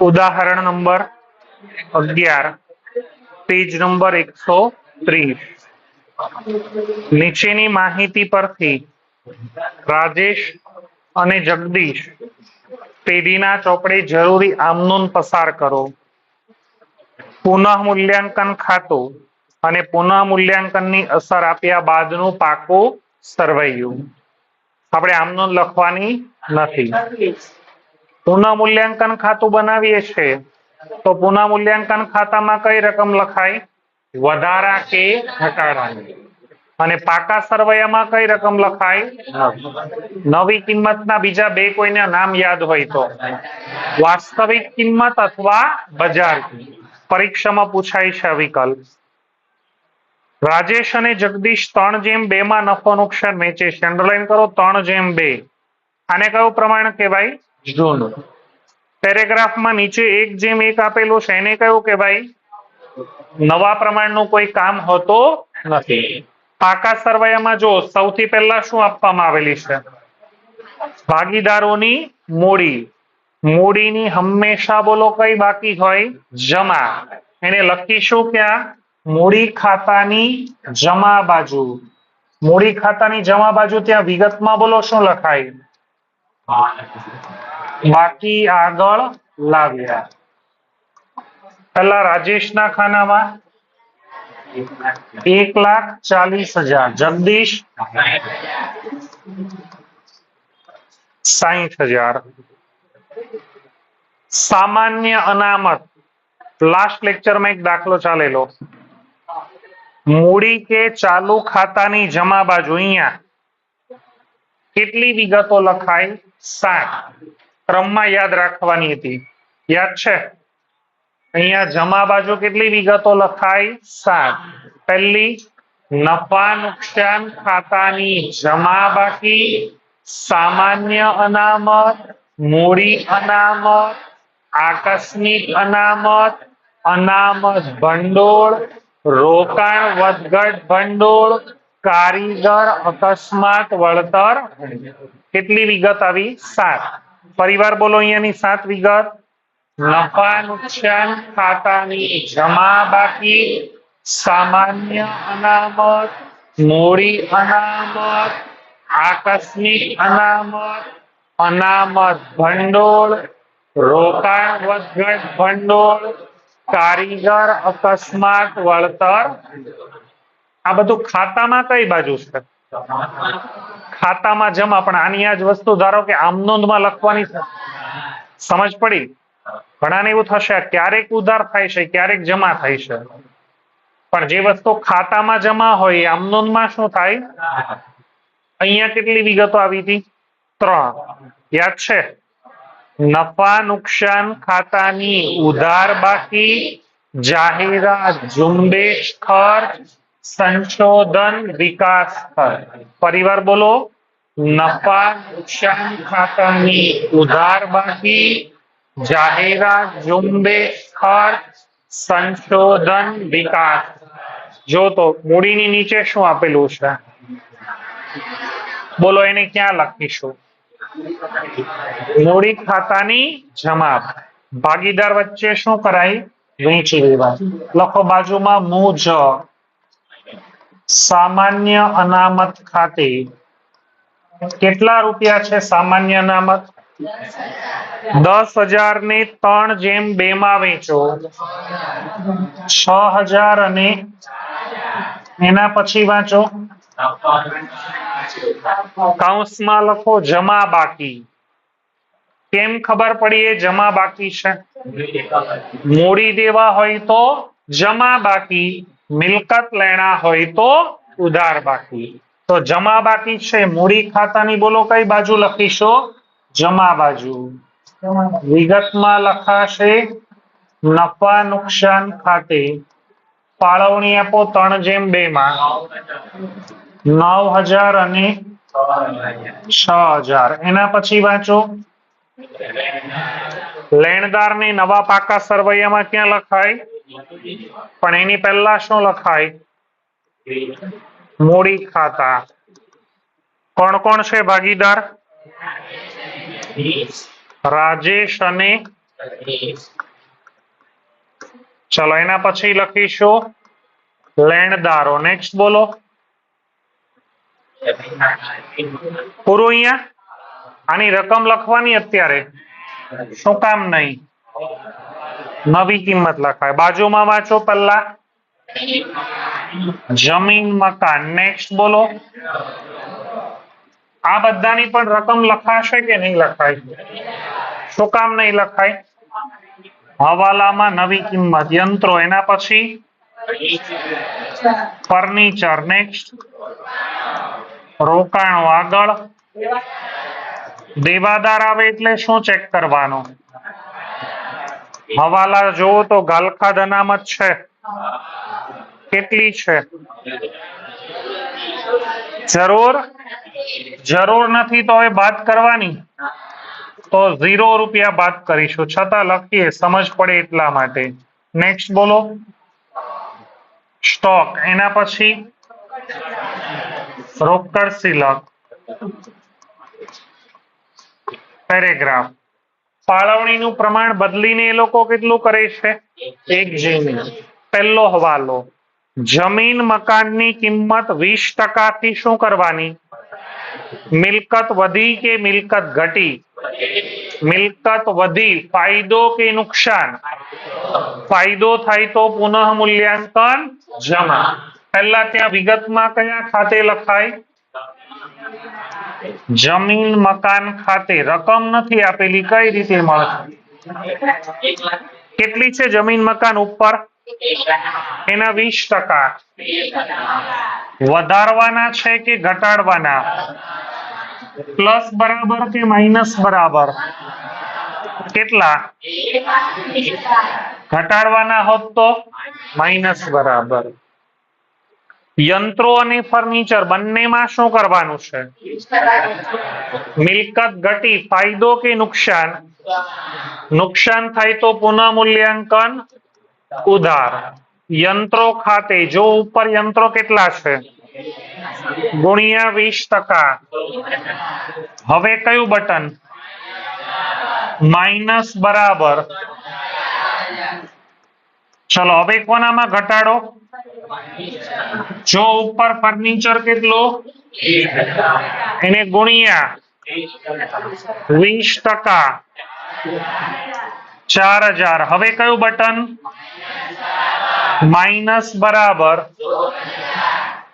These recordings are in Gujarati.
ઉદાહરણ નંબર અગિયાર. પેજ નંબર એકસો નીચેની માહિતી પરથી રાજેશ અને જગદીશ પેઢીના ચોપડે જરૂરી આમનોન પસાર કરો. પુનઃ મૂલ્યાંકન ખાતું અને પુનઃ મૂલ્યાંકનની અસર આપ્યા બાદનું પાકું સરવૈયું આપણે આમનોન લખવાની નથી. પુનઃ મૂલ્યાંકન ખાતું બનાવીએ છીએ, તો પુનઃ મૂલ્યાંકન ખાતામાં કઈ રકમ લખાય? વધારા કે ઘટાડાની? અને પાકા સરવૈયામાં કઈ રકમ લખાય? નવી કિંમતના બીજા બે કોઈના નામ યાદ હોય તો. વાસ્તવિક કિંમત અથવા બજાર પરીક્ષામાં પૂછાય છે વિકલ્પ. રાજેશ અને જગદીશ ત્રણ જેમ બે માં નફો નુકસાન વેચે છે. અંડરલાઈન કરો ત્રણ જેમ બે. આને કયું પ્રમાણ કહેવાય? જૂનું. પેરેગ્રાફમાં નીચે એક જેમ એક આપેલું છે, એને કયું કહેવાય? નવા પ્રમાણનું કોઈ કામ હોતું નથી. પાકા સરવૈયામાં જો સૌથી પહેલા શું આપવામાં આવેલી છે? ભાગીદારોની મૂડી. મૂડીની હંમેશા બોલો કઈ બાકી હોય? જમા. એને લખીશું ક્યાં? મૂડી ખાતાની જમા બાજુ. મૂડી ખાતાની જમા બાજુ ત્યાં વિગતમાં બોલો શું લખાય? બાકી આગળ લાવ્યા. પેલા રાજેશના ખાનામાં એક લાખ ચાલીસ હજાર, જગદીશ સાહીઠ હજાર. સામાન્ય અનામત. લાસ્ટ લેક્ચરમાં એક દાખલો ચાલેલો. મૂડી કે ચાલુ ખાતાની જમા બાજુ અહીંયા. કેટલી વિગતો લખાય? સાત. ક્રમમાં યાદ રાખવાની હતી. યાદ છે? અહીંયા જમા બાજુ કેટલી વિગતો લખાય સાત. પહેલી, નફા નુકસાન ખાતાની જમા બાકી, સામાન્ય અનામત, મૂડી અનામત, આકસ્મિક અનામત અનામત ભંડોળ, રોકાણ વધઘટ ભંડોળ, કારીગર અકસ્માત વળતર. કેટલી વિગત આવી? સાત. પરિવાર બોલો અહીંયાની સાત વિગત. નફા નુકસાન ખાતાની જમા બાકી સામાન્ય અનામત મૂડી અનામત આકસ્મિક અનામત અનામત ભંડોળ રોકાણ વધઘટ ભંડોળ કારીગર અકસ્માત વળતર. આ બધું ખાતામાં કઈ બાજુ છે? ખાતામાં જમા, પણ આની આ વસ્તુ ધારો કે આમ નોંધમાં લખવાની સમજ પડી? ઘણાને એવું થશે, ક્યારેક ઉધાર થાય છે, ક્યારેક જમા થાય છે. પણ જે વસ્તુ ખાતામાં જમા હોય આમ નોંધમાં શું થાય? અહીંયા કેટલી વિગતો આવી હતી? ત્રણ. યાદ છે? નફા નુકસાન ખાતાની ઉધાર બાકી, જાહેરાત, ઝુંબેશ, ખર્ચ સંશોધન વિકાસ ખર્ચ પરિવાર બોલો, નફા, નુકસાન ખાતાની ઉધાર બાકી જાહેરાત ઝુંબેશ ખર્ચ, સંશોધન વિકાસ. જો તો મૂડીની નીચે શું આપેલું છે? બોલો, એને ક્યાં લખીશું? મૂડી ખાતાની જમા ભાગીદાર વચ્ચે શું કરાય? વેચી લેવા લખો બાજુમાં મુજ સામાન્ય અનામત ખાતે કેટલા રૂપિયા છે સામાન્ય અનામત? દસ હજાર ને ત્રણ જેમ બે માં વેચો. છ હજાર અને એના પછી વાંચો. કૌંસમાં લખો જમા બાકી. કેમ ખબર પડી એ જમા બાકી છે? મૂડી દેવા હોય તો જમા બાકી. મિલકત લેણા હોય તો ઉધાર બાકી. તો જમા બાકી છે, મૂડી ખાતાની બોલો કઈ બાજુ લખીશો? જમા બાજુ. વિગતમાં લખાશે, નફા નુકસાન ખાતે ફાળવણી આપો ત્રણ જેમ બે માં નવ હજાર અને છ હજાર. એના પછી વાંચો. લેણદારને નવા પાકા સરવૈયામાં ક્યાં લખાય? પણ એની પહેલા શું લખાય? મૂડી ખાતા. કોણ કોણ છે ભાગીદાર? રાજેશ અને ચલો એના પછી લખીશું. લેણદારો. નેક્સ્ટ બોલો. પૂરું અહીંયા? આની રકમ લખવાની અત્યારે? શું કામ નહીં? નવી કિંમત લખાય. બાજુમાં વાંચો પહેલા. જમીન, મકાન. નેક્સ્ટ બોલો. આ બધાની પણ રકમ લખાશે કે નહીં લખાય? શું કામ નહીં લખાય? હવાલામાં નવી કિંમત. યંત્રો. એના પછી? ફર્નિચર. નેક્સ્ટ રોકાણો. આગળ. દેવાદાર આવે એટલે શું ચેક કરવાનું? હવાલા જોવો તો ગાલખાદ અનામત છે. કેટલી છે? જરૂર? જરૂર નથી તો હવે બાદ કરવાની. તો ઝીરો રૂપિયા બાદ કરીશું. છતાં લખીએ, સમજ પડે એટલા માટે. નેક્સ્ટ બોલો. સ્ટોક એના પછી? રોકડ સિલક પેરેગ્રાફ ફાળવણીનું પ્રમાણ બદલીને એ લોકો કેટલું કરે છે? એક જીની પહેલો હવાલો. જમીન મકાનની કિંમત વીસ ટકાથી શું કરવાની? મિલકત વધી કે મિલકત ઘટી? મિલકત વધી. ફાયદો કે નુકસાન? ફાયદો થાય તો પુનઃ મૂલ્યાંકન જમા. પહેલા ત્યાં વિગતમાં કયા ખાતે લખાય? જમીન, મકાન ખાતે રકમ નથી આપેલી. કઈ રીતે મળશે કેટલી છે જમીન, મકાન ઉપર? એના વીસ ટકા. વધારવાના છે કે ઘટાડવાના? પ્લસ બરાબર કે માઇનસ બરાબર? કેટલા? ઘટાડવાના હોત તો માઇનસ બરાબર. યંત્રો અને ફર્નિચર બંનેમાં શું કરવાનું છે? મિલકત ઘટી ફાયદો કે નુકસાન? નુકસાન થાય તો પુનઃ મૂલ્યાંકન ઉધાર. યંત્રો ખાતે, જો ઉપર યંત્રો કેટલા છે? ગુણ્યા વીસ ટકા. હવે કયું બટન? માઇનસ બરાબર. ચલો, હવે કોનામાં ઘટાડો? જો ઉપર ફર્નિચર કેટલું? એને ગુણ્યા વીસ ટકા. ચાર હજાર. હવે કયું બટન? માઇનસ બરાબર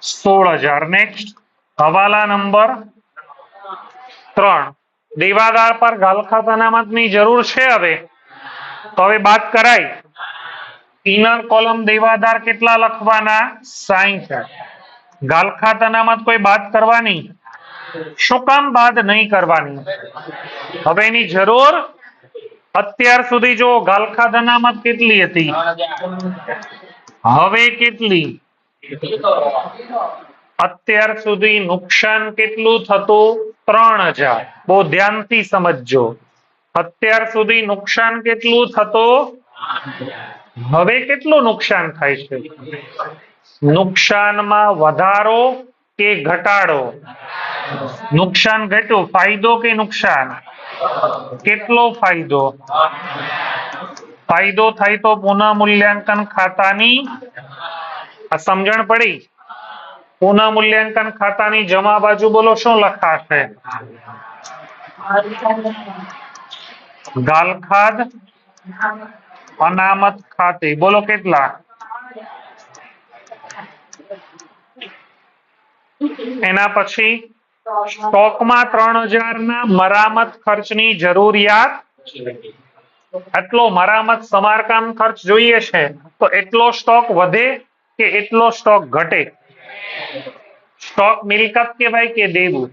સોળ હજાર. નેક્સ્ટ હવાલા નંબર ત્રણ. દેવાદાર પર ગાલખાત અનામતની જરૂર છે હવે. તો હવે બાદ કરાય. ઇનર કોલમ દેવાદાર કેટલા લખવાના? સાઈઠ ગાલખાત અનામત કોઈ બાદ કરવાની? શું કામ બાદ નહીં કરવાની? હવે એની જરૂર અત્યાર સુધી જો ગાલખા અનામત કેટલી હતી? હવે કેટલી? અત્યાર સુધી નુકસાન કેટલું થતું? ત્રણ હજાર. બહુ ધ્યાનથી સમજજો. અત્યાર સુધી નુકસાન કેટલું થતું? હવે કેટલું નુકસાન થાય છે? નુકસાનમાં વધારો કે ઘટાડો? નુકસાન ઘટ્યું, ફાયદો કે નુકસાન? કેટલો ફાયદો? ફાયદો થાય તો પુનઃ મૂલ્યાંકન ખાતાની સમજણ પડી? પુનઃ મૂલ્યાંકન ખાતાની જમા બાજુ બોલો, શું લખાશે? ગાલખાદ? અનામત ખાતે. બોલો કેટલા? એના પછી સ્ટોકમાં ત્રણ હજાર ના મરામત ખર્ચની જરૂરિયાત. આટલો મરામત સમારકામ ખર્ચ જોઈએ છે. તો એટલો સ્ટોક વધે કે એટલો સ્ટોક ઘટે? સ્ટોક મિલકત કહેવાય કે દેવું?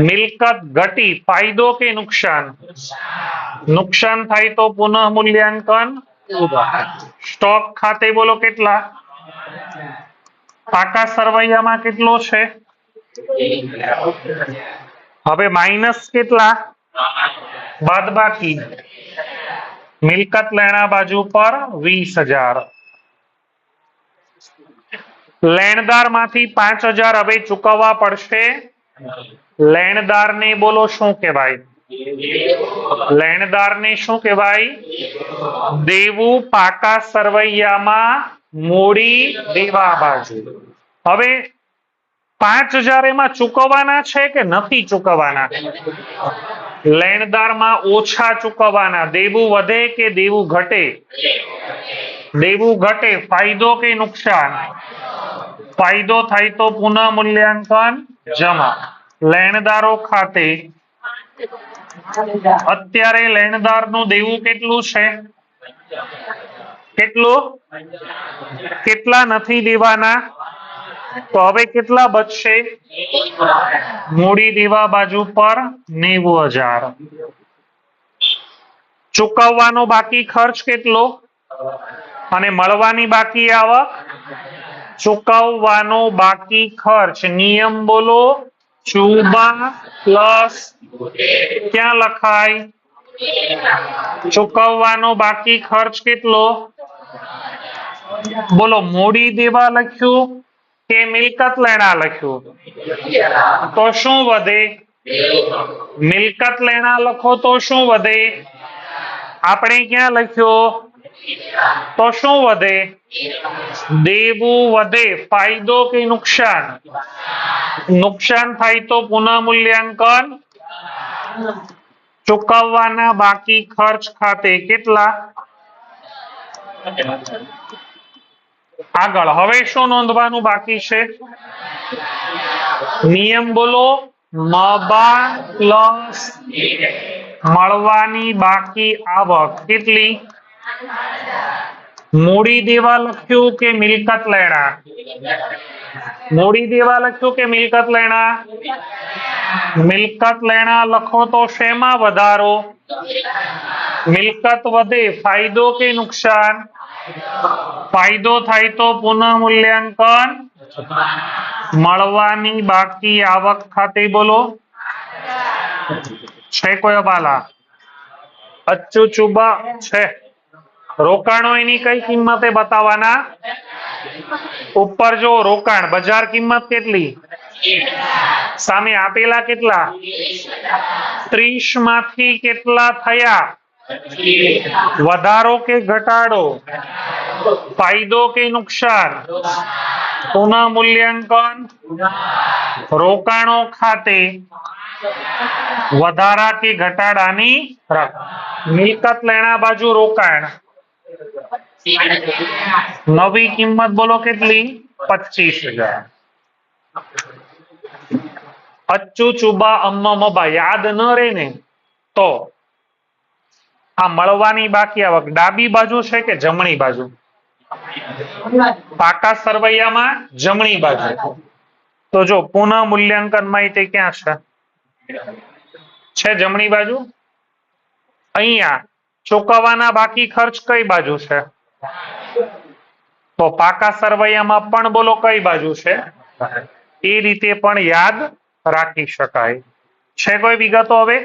મિલકત ઘટી. ફાયદો કે નુકસાન? નુકસાન થાય તો પુનઃ મૂલ્યાંકન. સ્ટોક ખાતે બોલો કેટલા? પાકા સરવૈયામાં કેટલો છે? હવે માઇનસ કેટલા? બાદબાકી. મિલકત લેણા બાજુ પર વીસ હજાર. લેણદારમાંથી પાંચ હજાર હવે ચૂકવવા પડશે. લેણદાર ને બોલો શું કહેવાય? લેણદારને શું કહેવાય? દેવું પાકા સરવૈયામાં મૂડી દેવા બાજુ. હવે પાંચ હજાર એમાં ચૂકવવાના છે કે નથી ચૂકવવાના? લેણદારમાં ઓછા ચૂકવવાના. દેવું વધે કે દેવું ઘટે? દેવું ઘટે. ફાયદો કે નુકસાન? ફાયદો થાય તો પુનઃ મૂલ્યાંકન જમા. લેણદારો ખાતે અત્યારે લેણદારનું દેવું કેટલું છે? કેટલું? કેટલા નથી દેવાના? તો હવે કેટલા બચશે? મૂડી દેવા બાજુ પર નેવું હજાર. ચૂકવવાનો બાકી ખર્ચ કેટલો? અને મળવાની બાકી આવક? ચૂકવવાનો બાકી ખર્ચ. નિયમ બોલો. ચુબા પ્લસ ક્યાં લખાય? ચૂકવવાનો બાકી ખર્ચ કેટલો? બોલો, મૂડી દેવા લખ્યું કે મિલકત લેણા લખ્યું? તો શું વધે? મિલકત લેણા લખો તો શું વધે? આપણે ક્યાં લખ્યો? તો શું વધે. દેવું વધે. ફાયદો કે નુકસાન? નુકસાન થાય તો પુનઃ મૂલ્યાંકન ચૂકવવાના બાકી ખર્ચ ખાતે કેટલા? આગળ. હવે શું નોંધવાનું બાકી છે? નિયમ બોલો મળવાની બાકી આવક કેટલી? મૂડી દેવા લખ્યું કે મિલકત લેણા? મૂડી દેવા લખ્યું કે મિલકત લેણા? મિલકત લેણા લખો તો શેમાં વધારો? મિલકત વધે ફાયદો કે નુકસાન? ફાયદો થાય તો પુનઃ મૂલ્યાંકન મળવાની બાકી આવક ખાતે બોલો. છે કોઈ બાલા અચ્છુ ચુબા છે. રોકાણો એની કઈ કિંમતે બતાવવાના? ઉપર જો રોકાણ, બજાર કિંમત કેટલી? સામે આપેલા કેટલા? ત્રીસમાંથી કેટલા થયા? વધારો કે ઘટાડો? ફાયદો કે નુકસાન? પુનઃ મૂલ્યાંકન? રોકાણો ખાતે? વધારા કે ઘટાડાની મિલકત લેણા બાજુ રોકાણ? નવી કિંમત બોલો કેટલી? પચીસ હજાર. અચ્ચુ ચુબા અમ્મા મબા યાદ ન રહે ને તો. આ મળવાની બાકી આવક. ડાબી બાજુ છે કે જમણી બાજુ? પાકા સરવૈયામાં જમણી બાજુ. તો જો, પુનઃ મૂલ્યાંકન માહિતી ક્યાં છે? છે જમણી બાજુ? અહીંયા. ચૂકવવાના બાકી ખર્ચ કઈ બાજુ છે? તો પાકા સરવૈયામાં પણ બોલો કઈ બાજુ છે? એ રીતે પણ યાદ રાખી શકાય. છે કોઈ વિગતો હવે?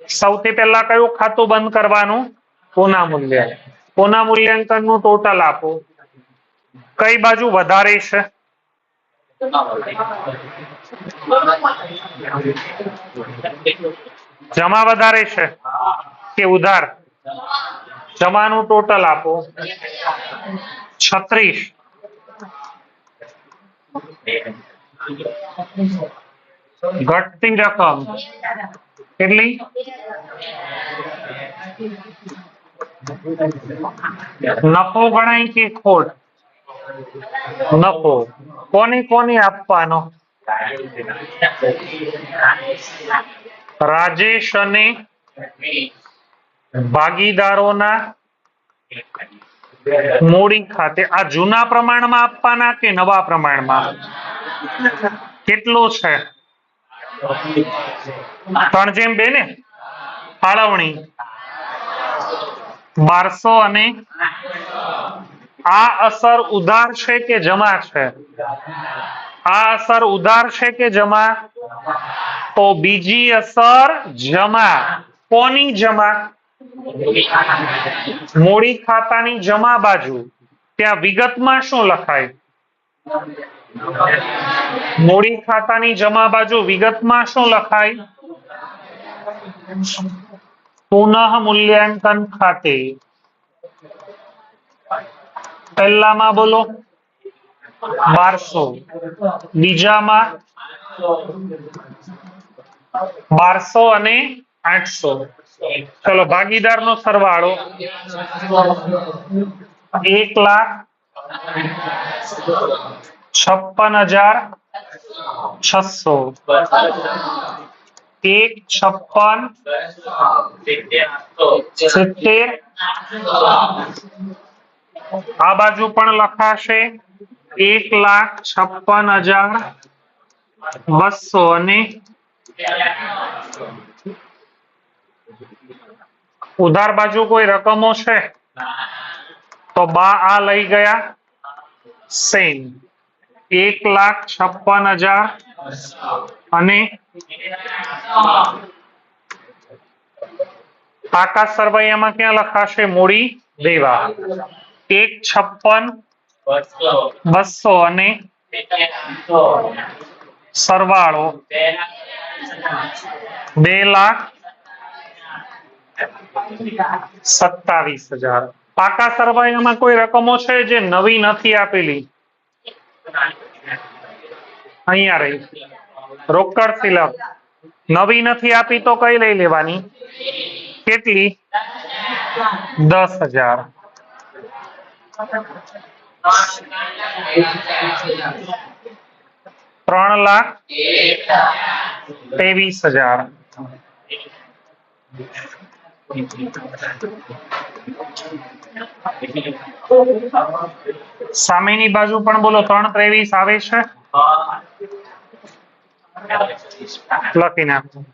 સૌથી પહેલા કયું ખાતું બંધ કરવાનું? પુના મૂલ્ય પુના મૂલ્યાંકનનું ટોટલ આપો. કઈ બાજુ વધારે છે? જમા વધારે છે? કે ઉધાર? જમાનું ટોટલ આપો. છત્રીસ. ઘટતી રકમ. કેટલી? નફો ગણાય કે ખોટ? નફો. કોને કોને આપવાનો? રાજેશ અને ભાગીદારોના મૂડી ખાતે આ જૂના પ્રમાણમાં આપવાના કે નવા પ્રમાણમાં? કેટલું છે? ત્રણ જેમ બે ને? ફાળવણી? બારસો અને આ અસર ઉધાર છે કે જમા છે? આ અસર ઉધાર છે કે જમા? તો બીજી અસર જમા. કોની જમા? મૂડી ખાતાની જમા બાજુ. ત્યાં વિગતમાં શું લખાય? મૂડી ખાતાની જમા બાજુ વિગતમાં શું લખાય? પુનઃ મૂલ્યાંકન ખાતે. પહેલામાં બોલો. બારસો. બીજામાં બારસો અને આઠસો. ચલો, ભાગીદારનો સરવાળો. એક લાખ છપ્પન હજાર છસો. એક છપ્પન સિત્તેર. આ બાજુ પણ લખાશે. એક લાખ છપ્પન હજાર બસો અને ઉધાર બાજુ કોઈ રકમો છે? તો બા આ લઈ ગયા. સેમ એક લાખ છપ્પન હજાર અને આકાશ સરવૈયામાં ક્યાં લખાશે? મૂડી દેવા. એક છપ્પન બસો અને સરવાળો. બે લાખ સત્તાવીસ હજાર પાકા સરવૈયામાં કોઈ રકમો છે જે નવી નથી આપેલી અહીંયા રહી રોકડ સિલક નવી નથી આપી તો કઈ લઈ લેવાની? કેટલી? દસ હજાર। ત્રણ લાખ ત્રેવીસ હજાર। સામેની બાજુ પણ બોલો ત્રણ ત્રેવીસ આવે છે? લખી નાખો